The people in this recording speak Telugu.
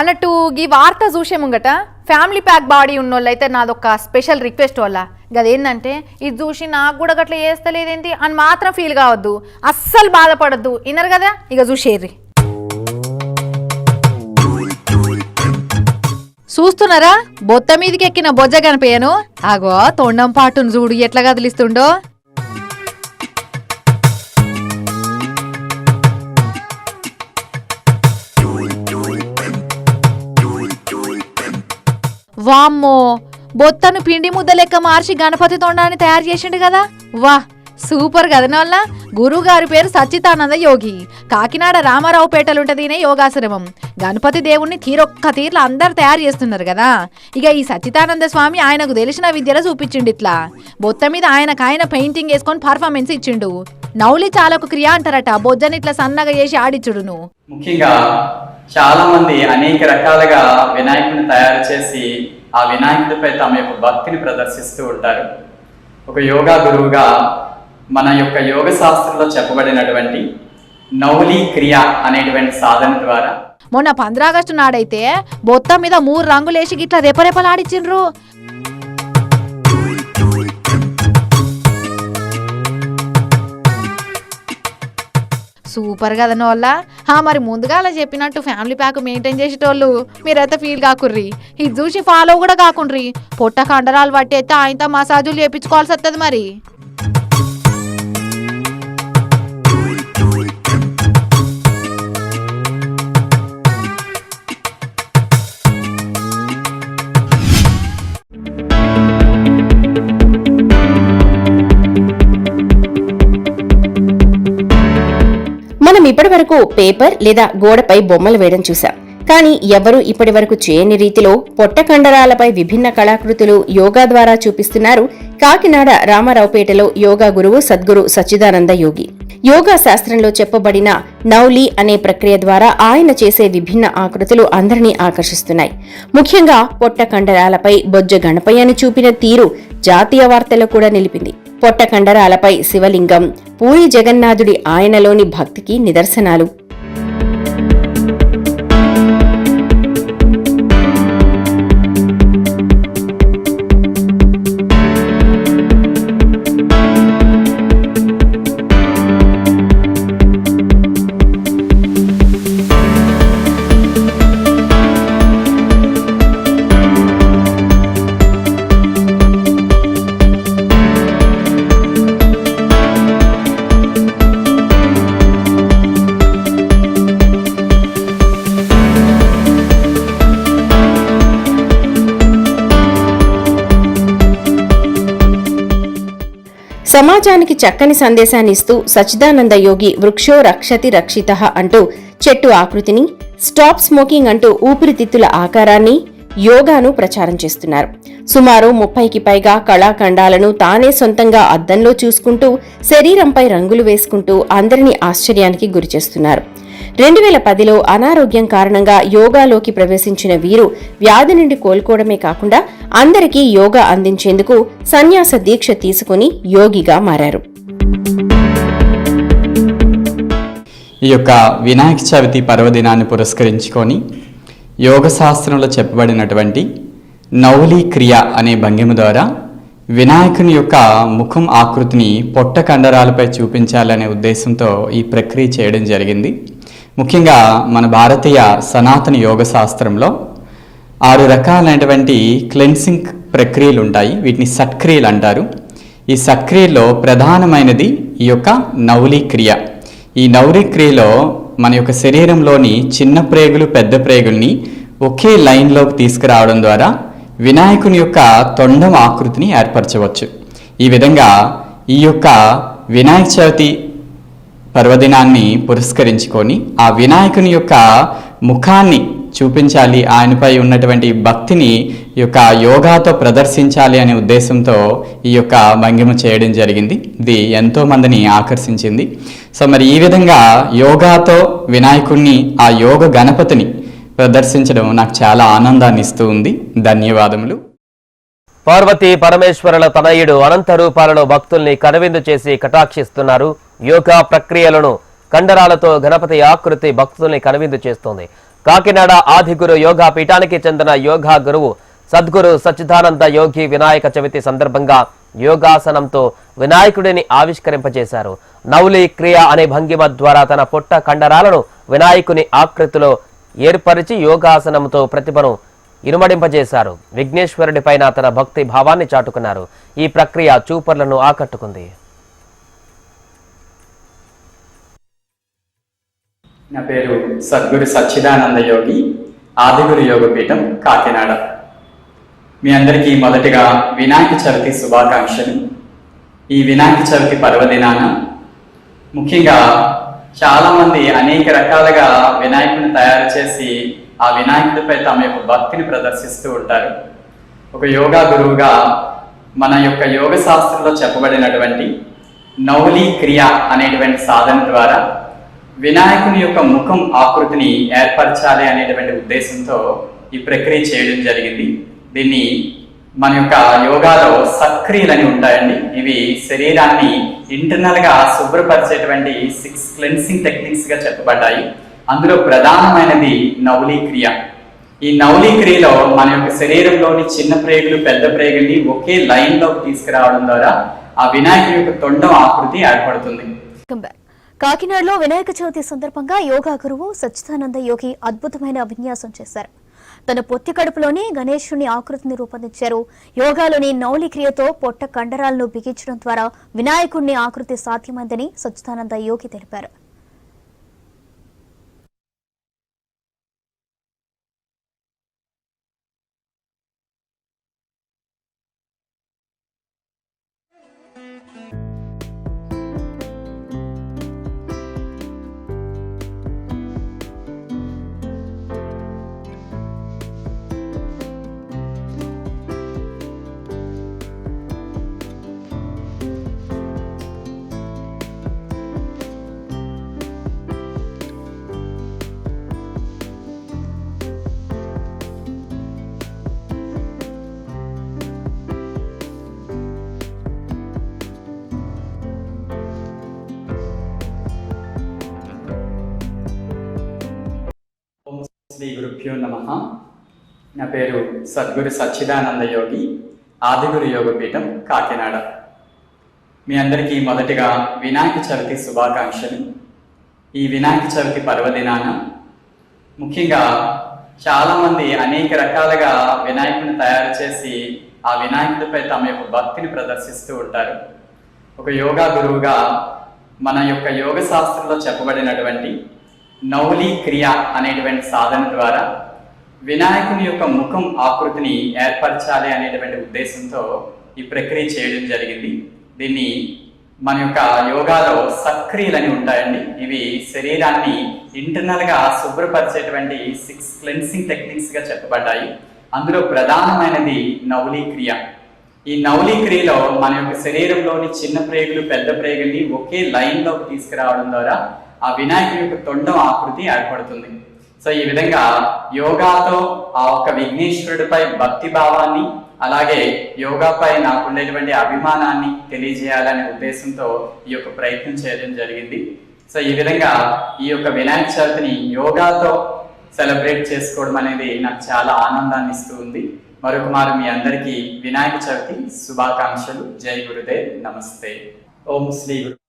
అన్నట్టు ఈ వార్త చూసే ముంగట ఫ్యామిలీ ప్యాక్ బాడీ ఉన్నోళ్ళైతే నాదొక స్పెషల్ రిక్వెస్ట్ వల్ల. గదేంటంటే ఇది చూసి నాకు కూడా గట్ల చేస్తలేదేంటి అని మాత్రం ఫీల్ కావద్దు. అస్సలు బాధపడద్దు. విన్నారు కదా? ఇక చూసేర్రి. చూస్తున్నారా? బొత్త మీదకి ఎక్కిన బొజ్జ కనిపోయాను ఆగో తొండం పాటును చూడు ఎట్లా కదిలిస్తుండో. వామ్మో బొత్తను పిండి ముద్ద లెక్క మార్చి గణపతి తొండాన్ని తయారు చేసిండు కదా. వా సూపర్ కదా వల్ల గురువు గారి పేరు సచ్చితానంద యోగి. కాకినాడ రామారావు పేటలుంటదినే యోగాశ్రమం. గణపతి దేవుణ్ణి తీరొక్క తీర్లు అందరు తయారు చేస్తున్నారు కదా. ఇక ఈ సచ్చితానంద స్వామి ఆయనకు తెలిసిన విద్యలో చూపించిండు ఇట్లా. బొత్త మీద ఆయనకు ఆయన పెయింటింగ్ వేసుకొని పర్ఫార్మెన్స్ ఇచ్చిండు. నౌలి చాలకు క్రియ అంటారట. బొజ్జని ఇట్లా సన్నగా చేసి ఆడిచ్చుడును ముఖ్యంగా చాలా మంది అనేక రకాలుగా వినాయకుడిని తయారు చేసి ఆ వినాయకుడిపై తమ యొక్క భక్తిని ప్రదర్శిస్తూ ఉంటారు. ఒక యోగా గురువుగా మన యొక్క యోగ శాస్త్రంలో చెప్పబడినటువంటి నౌలి క్రియ అనేటువంటి సాధన ద్వారా మొన్న పంద్రాగస్టు నాడైతే బొత్తం మీద మూడు రంగులేసి గిట్లా రెపరెపలాడిచ్చిండ్రు. సూపర్ కదా వల్ల మరి ముందుగా అలా చెప్పినట్టు ఫ్యామిలీ ప్యాక్ మెయింటైన్ చేసేటోళ్ళు మీరైతే ఫీల్ కాకుర్రి. ఇది చూసి ఫాలో కూడా కాకుండ్రి. పొట్ట కండరాలు పట్టి అయితే ఆయనతో మసాజులు చేయించుకోవాల్సి వస్తుంది మరి. ఇప్పటివరకు పేపర్ లేదా గోడపై బొమ్మలు వేయడం చూశాం. కానీ ఎవరూ ఇప్పటివరకు చేయని రీతిలో పొట్ట కండరాలపై విభిన్న కళాకృతులు యోగా ద్వారా చూపిస్తున్నారు. కాకినాడ రామారావుపేటలో యోగా గురువు సద్గురు సచ్చిదానంద యోగి. యోగా శాస్త్రంలో చెప్పబడిన నౌలి అనే ప్రక్రియ ద్వారా ఆయన చేసే విభిన్న ఆకృతులు అందరినీ ఆకర్షిస్తున్నాయి. ముఖ్యంగా పొట్ట కండరాలపై బొజ్జ గణపయ్యని చూపిన తీరు జాతీయ వార్తల్లో కూడా నిలిపింది. పొట్ట కండరాలపై శివలింగం. పూరి జగన్నాథుడి ఆయనలోని భక్తికి నిదర్శనాలు. సమాజానికి చక్కని సందేశాన్ని ఇస్తూ యోగి వృక్షో రక్షతి రక్షిత అంటూ చెట్టు ఆకృతిని స్టాప్ స్మోకింగ్ అంటూ ఊపిరితిత్తుల ఆకారాన్ని యోగాను ప్రచారం చేస్తున్నారు. సుమారు ముప్పైకి పైగా కళాఖండాలను తానే సొంతంగా అద్దంలో చూసుకుంటూ శరీరంపై రంగులు వేసుకుంటూ అందరినీ ఆశ్చర్యానికి గురిచేస్తున్నారు. రెండు వేల పదిలో అనారోగ్యం కారణంగా యోగాలోకి ప్రవేశించిన వీరు వ్యాధి నుండి కోలుకోవడమే కాకుండా అందరికీ యోగా అందించేందుకు సన్యాస దీక్ష తీసుకుని యోగిగా మారారు. ఈ యొక్క వినాయక చవితి పర్వదినాన్ని పురస్కరించుకొని యోగ శాస్త్రంలో చెప్పబడినటువంటి నౌలి క్రియ అనే భంగిమ ద్వారా వినాయకుని యొక్క ముఖం ఆకృతిని పొట్ట కండరాలపై చూపించాలనే ఉద్దేశంతో ఈ ప్రక్రియ చేయడం జరిగింది. ముఖ్యంగా మన భారతీయ సనాతన యోగ శాస్త్రంలో ఆరు రకాలైనటువంటి క్లెన్సింగ్ ప్రక్రియలు ఉంటాయి. వీటిని సత్క్రియలు అంటారు. ఈ సత్క్రియలో ప్రధానమైనది ఈ యొక్క నౌలి క్రియ. ఈ నౌలి క్రియలో మన యొక్క శరీరంలోని చిన్న ప్రేగులు పెద్ద ప్రేగుల్ని ఒకే లైన్లోకి తీసుకురావడం ద్వారా వినాయకుని యొక్క తొండం ఆకృతిని ఏర్పరచవచ్చు. ఈ విధంగా ఈ యొక్క వినాయక చవితి పర్వదినాన్ని పురస్కరించుకొని ఆ వినాయకుని యొక్క ముఖాన్ని చూపించాలి. ఆయనపై ఉన్నటువంటి భక్తిని ఈ యొక్క యోగాతో ప్రదర్శించాలి అనే ఉద్దేశంతో ఈ యొక్క భంగిమ చేయడం జరిగింది. ఇది ఎంతో మందిని ఆకర్షించింది. సో మరి ఈ విధంగా యోగాతో వినాయకుణ్ణి ఆ యోగ గణపతిని ప్రదర్శించడం నాకు చాలా ఆనందాన్ని ఇస్తూ ఉంది. ధన్యవాదములు. పార్వతీ పరమేశ్వరుల తనయుడు అనంత రూపాలలో భక్తుల్ని కనువిందు చేసి కటాక్షిస్తున్నారు. యోగా ప్రక్రియలను కండరాలతో గణపతి ఆకృతి భక్తుల్ని కనువిందు చేస్తోంది. కాకినాడ ఆదిగురు యోగా పీఠానికి చెందిన యోగా గురువు సద్గురు సచ్చిదానంద యోగి వినాయక చవితి సందర్భంగా యోగాసనంతో వినాయకుడిని ఆవిష్కరింపజేశారు. నౌలి క్రియ అనే భంగిమ ద్వారా తన పొట్ట కండరాలను వినాయకుని ఆకృతిలో ఏర్పరిచి యోగాసనంతో ప్రతిభను ఇనుమడింపజేశారు. విఘ్నేశ్వరుడి పైన తన భక్తి భావాన్ని చాటుకున్నారు. ఈ ప్రక్రియ చూపర్లను ఆకట్టుకుంది. నా పేరు సద్గురు సచ్చిదానంద యోగి ఆదిగురు యోగపీఠం కాకినాడ. మీ అందరికీ మొదటిగా వినాయక చవితి శుభాకాంక్షలు. ఈ వినాయక చవితి పర్వదినాన ముఖ్యంగా చాలామంది అనేక రకాలుగా వినాయకుని తయారు చేసి ఆ వినాయకుడిపై తమ యొక్క భక్తిని ప్రదర్శిస్తూ ఉంటారు. ఒక యోగా గురువుగా మన యొక్క యోగ శాస్త్రంలో చెప్పబడినటువంటి నౌలి క్రియ అనేటువంటి సాధన ద్వారా వినాయకుని యొక్క ముఖం ఆకృతిని ఏర్పరచాలి అనేటువంటి ఉద్దేశంతో ఈ ప్రక్రియ చేయడం జరిగింది. దీన్ని మన యొక్క యోగాలో సక్రియలని ఉంటాయండి. ఇవి శరీరాన్ని ఇంటర్నల్గా శుభ్రపరిచేటువంటి సిక్స్ క్లెన్సింగ్ టెక్నిక్స్గా చెప్పబడ్డాయి. అందులో ప్రధానమైనది నౌలి క్రియ. ఈ నౌలి క్రియలో మన యొక్క శరీరంలోని చిన్న ప్రేగులు పెద్ద ప్రేగుల్ని ఒకే లైన్లోకి తీసుకురావడం ద్వారా ఆ వినాయకుని యొక్క తొండం ఆకృతి ఏర్పడుతుంది. బ్యాక్. కాకినాడలో వినాయక చవితి సందర్భంగా యోగా గురువు సచ్చిదానంద యోగి అద్భుతమైన విన్యాసం చేశారు. తన పొత్తి కడుపులోనే గణేశుని ఆకృతిని రూపొందించారు. యోగాలోని నౌలి క్రియతో పొట్ట కండరాలను బిగించడం ద్వారా వినాయకుడిని ఆకృతి సాధ్యమైందని సచ్చిదానంద యోగి తెలిపారు. శ్రీ గురుభ్యో నమ. నా పేరు సద్గురు సచ్చిదానంద యోగి ఆదిగురు యోగపీఠం కాకినాడ. మీ అందరికీ మొదటిగా వినాయక చవితి శుభాకాంక్షలు. ఈ వినాయక చవితి పర్వదినాన ముఖ్యంగా చాలామంది అనేక రకాలుగా వినాయకుని తయారు చేసి ఆ వినాయకుడిపై తమ యొక్క భక్తిని ప్రదర్శిస్తూ ఉంటారు. ఒక యోగా గురువుగా మన యొక్క యోగ శాస్త్రంలో చెప్పబడినటువంటి నౌలి క్రియ అనేటువంటి సాధన ద్వారా వినాయకుని యొక్క ముఖం ఆకృతిని ఏర్పరచాలి అనేటువంటి ఉద్దేశంతో ఈ ప్రక్రియ చేయడం జరిగింది. దీన్ని మన యొక్క యోగాలో సక్రియలని ఉంటాయండి. ఇవి శరీరాన్ని ఇంటర్నల్గా శుభ్రపరిచేటువంటి సిక్స్ క్లెన్సింగ్ టెక్నిక్స్గా చెప్పబడ్డాయి. అందులో ప్రధానమైనది నౌలి క్రియ. ఈ నౌలి క్రియలో మన యొక్క శరీరంలోని చిన్న ప్రేగులు పెద్ద ప్రేగుల్ని ఒకే లైన్లోకి తీసుకురావడం ద్వారా ఆ వినాయకుడి యొక్క తొండం ఆకృతి ఏర్పడుతుంది. సో ఈ విధంగా యోగాతో ఆ ఒక్క విఘ్నేశ్వరుడిపై భక్తి భావాన్ని అలాగే యోగాపై నాకు ఉండేటువంటి అభిమానాన్ని తెలియజేయాలనే ఉద్దేశంతో ఈ యొక్క ప్రయత్నం చేయడం జరిగింది. సో ఈ విధంగా ఈ యొక్క వినాయక చవితిని యోగాతో సెలబ్రేట్ చేసుకోవడం అనేది నాకు చాలా ఆనందాన్ని ఇస్తూ ఉంది. మరొక మారు మీ అందరికీ వినాయక చవితి శుభాకాంక్షలు. జై గురుదేవ్. నమస్తే. ఓం శ్రీ గురు